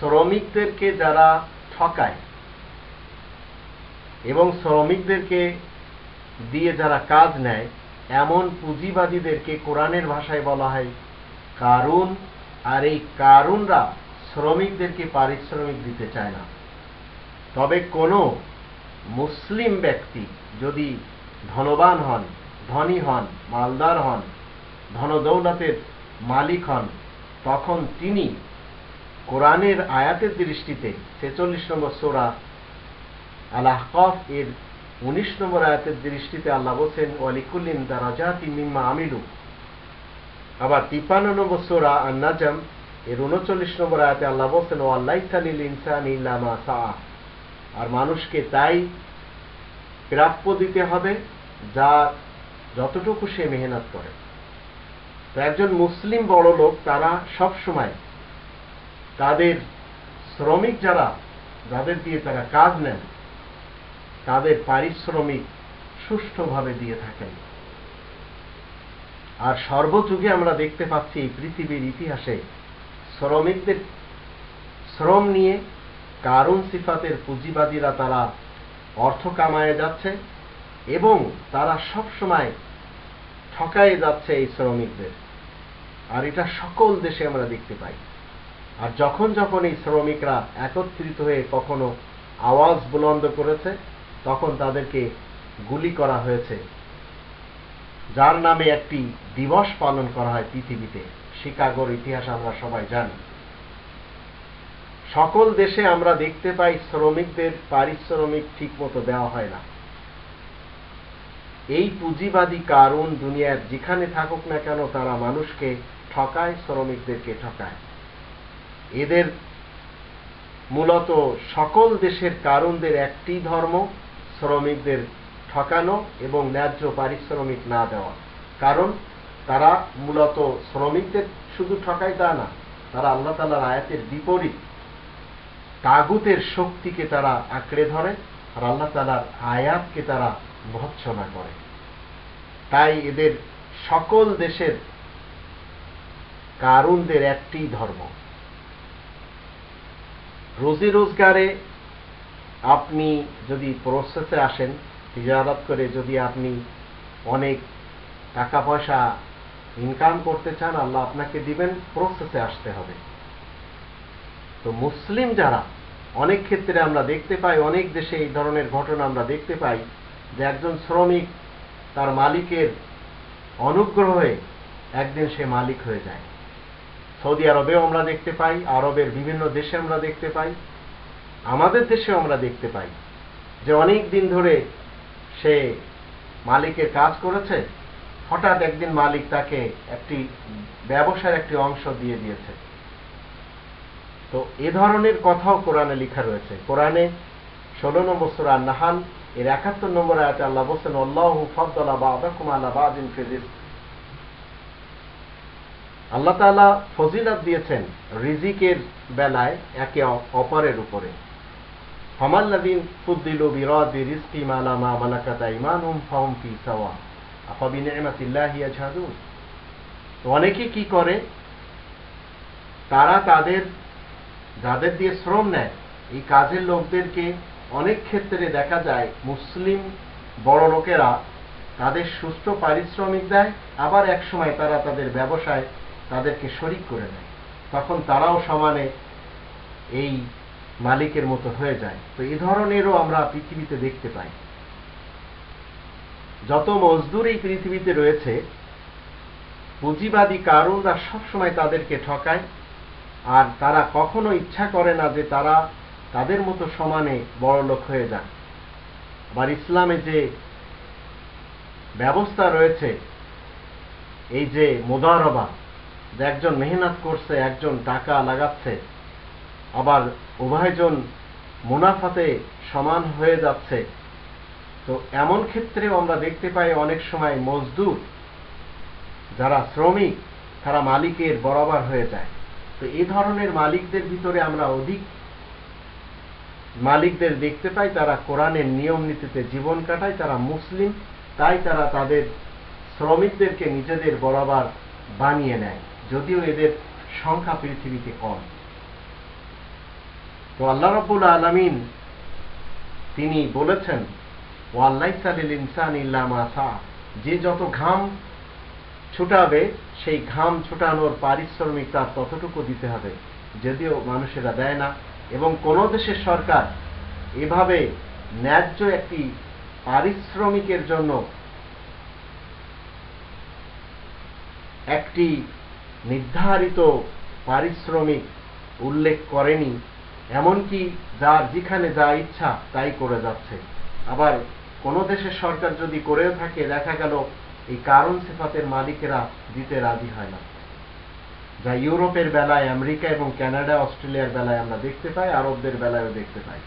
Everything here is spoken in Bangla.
শ্রমিকদেরকে যারা ঠকায় এবং শ্রমিকদেরকে দিয়ে যারা কাজ নেয়, এমন পুঁজিবাদীদেরকে কোরআনের ভাষায় বলা হয় কারুন। আর এই কারুনরা শ্রমিকদেরকে পারিশ্রমিক দিতে চায় না। তবে কোনো মুসলিম ব্যক্তি যদি ধনবান হন, ধনী হন, মালদার হন ধনদৌলতের মালিক হন। তখন তিনি কোরআনের আয়াতের দৃষ্টিতে ছেচল্লিশ নম্বর সোরা আল আহকফ এর উনিশ নম্বর আয়াতের দৃষ্টিতে আল্লাহ বলছেন, ওয়ালিকুল্লিন দারাজাতি মিম্মা আমিলু। আবার তিপ্পান্ন নম্বর সোরা আর নাজম এর উনচল্লিশ নম্বর আয়াতে আল্লাহ বলছেন ও আল্লাহ সালিল ইনসান ইল্লামা সা আর মানুষকে তাই প্রাপ্য দিতে হবে যা যতটুকু সে মেহনত করে। তো একজন মুসলিম বড় লোক, তারা সব সময় তাদের শ্রমিক যারা, যাদের দিয়ে তারা কাজ নেন, তাদের পারিশ্রমিক সুষ্ঠুভাবে দিয়ে থাকেন। আর সর্বযুগে আমরা দেখতে পাচ্ছি পৃথিবীর ইতিহাসে শ্রমিকদের শ্রম নিয়ে কারণ সিফাতের পুঁজিবাদীরা তারা অর্থ কামায়ে যাচ্ছে এবং তারা সব সময় ঠকায়ে যাচ্ছে এই শ্রমিকদের। আর এটা সকল দেশে আমরা দেখতে পাই। আর যখন যখন এই শ্রমিকরা একত্রিত হয়ে কখনো আওয়াজ বুলন্দ করেছে, তখন তাদেরকে গুলি করা হয়েছে। যার নামে একটি দিবস পালন করা হয় পৃথিবীতে। শিকাগোর ইতিহাস আমরা সবাই জানি। সকল দেশে আমরা দেখতে পাই শ্রমিকদের পারিশ্রমিক ঠিক মতো দেওয়া হয় না। এই পুঁজিবাদী কারণ দুনিয়ার যেখানে থাকুক না কেন তারা মানুষকে ঠকায়, শ্রমিকদেরকে ঠকায়। এদের মূলত সকল দেশের কারণদের একটি ধর্ম, শ্রমিকদের ঠকানো এবং ন্যায্য পারিশ্রমিক না দেওয়া। কারণ তারা মূলত শ্রমিকদের শুধু ঠকায় তা না, তারা আল্লাহ তালার আয়াতের বিপরীত তাগুতের শক্তিকে তারা আঁকড়ে ধরে আর আল্লাহ তালার আয়াতকে তারা ভৎসনা করে। তাই এদের সকল দেশের কারুনদের একটি ধর্ম। রোজি রোজগারে আপনি যদি প্রসেসে আসেন, তিজারাত করে যদি আপনি অনেক টাকা পয়সা ইনকাম করতে চান, আল্লাহ আপনাকে দিবেন, প্রসেসে আসতে হবে। তো মুসলিম যারা, অনেক ক্ষেত্রে আমরা দেখতে পাই, অনেক দেশে এই ধরনের ঘটনা আমরা দেখতে পাই যে একজন শ্রমিক তার মালিকের অনুগ্রহে একদিন সে মালিক হয়ে যায়। সৌদি আরবেও আমরা দেখতে পাই, আরবের বিভিন্ন দেশে আমরা দেখতে পাই, আমাদের দেশেও আমরা দেখতে পাই যে অনেক দিন ধরে সে মালিকের কাজ করেছে, হঠাৎ একদিন মালিক তাকে একটি ব্যবসার একটি অংশ দিয়ে দিয়েছে। তো এ ধরনের কথাও কোরআনে লেখা রয়েছে। কোরআনে ষোলো নম্বর সুরা নাহাল এর একাত্তর নম্বর আয়াতে আল্লাহ বলছেন, আল্লাহ আল্লাহ তাআলা ফজিলাত দিয়েছেন রিজিকের বেলায় একে অপরের উপরে। ফুদ্দিলু মালা মা ফাহুম ফি সাওয়া। আফাবি অনেকে কি করে? তারা তাদের, যাদের দিয়ে শ্রম নেয়, এই কাজের লোকদেরকে অনেক ক্ষেত্রে দেখা যায় মুসলিম বড় লোকেরা তাদের সুস্থ পারিশ্রমিক দেয়, আবার এক সময় তারা তাদের ব্যবসায় তাদেরকে শরিক করে নেয়। তখন তারাও সমানে এই মালিকের মতো হয়ে যায়। তো এই ধরনেরও আমরা পৃথিবীতে দেখতে পাই। যত মজদুর এই পৃথিবীতে রয়েছে, পুঁজিবাদী কারণরা সবসময় তাদেরকে ঠকায়, আর তারা কখনো ইচ্ছা করে না যে তারা তাদের মতো সমানে বড় লোক হয়ে যান। আবার ইসলামে যে ব্যবস্থা রয়েছে, এই যে মোদারবা, যে একজন মেহনত করছে, একজন টাকা লাগাচ্ছে, আবার উভয়জন মুনাফাতে সমান হয়ে যাচ্ছে, তো এমন ক্ষেত্রেও আমরা দেখতে পাই অনেক সময় মজদুর, যারা শ্রমিক, তারা মালিকের বরাবর হয়ে যায়। তো এই ধরনের মালিকদের ভিতরে আমরা অধিক মালিকদের দেখতে পাই তারা কোরআনের নিয়ম নীতিতে জীবন কাটায়, তারা মুসলিম, তাই তারা তাদের শ্রমিকদেরকে নিজেদের বরাবর বানিয়ে নেয়, যদিও এদের সংখ্যা পৃথিবীতে কম। তো আল্লাহ রব্বুল আলমিন তিনি বলেছেন ওয়াল্লাইসালিল ইনসান ইল্লাম আসা যে যত ঘাম ছুটাবে, সেই ঘাম ছুটানোর পারিশ্রমিক তার ততটুকু দিতে হবে, যদিও মানুষেরা দেয় না। এবং কোন দেশের সরকার এভাবে ন্যায্য একটি পারিশ্রমিকের জন্য একটি নির্ধারিত পারিশ্রমিক উল্লেখ করেনি, এমনকি যার যেখানে যা ইচ্ছা তাই করে যাচ্ছে। আবার কোন দেশের সরকার যদি করেও থাকে, দেখা গেল এই কারণ সেফাতের মালিকেরা দিতে রাজি হয় না। যা ইউরোপের বেলায়, আমেরিকা এবং কানাডা, অস্ট্রেলিয়ার বেলায় আমরা দেখতে পাই, আরবদের বেলায়ও দেখতে পাই।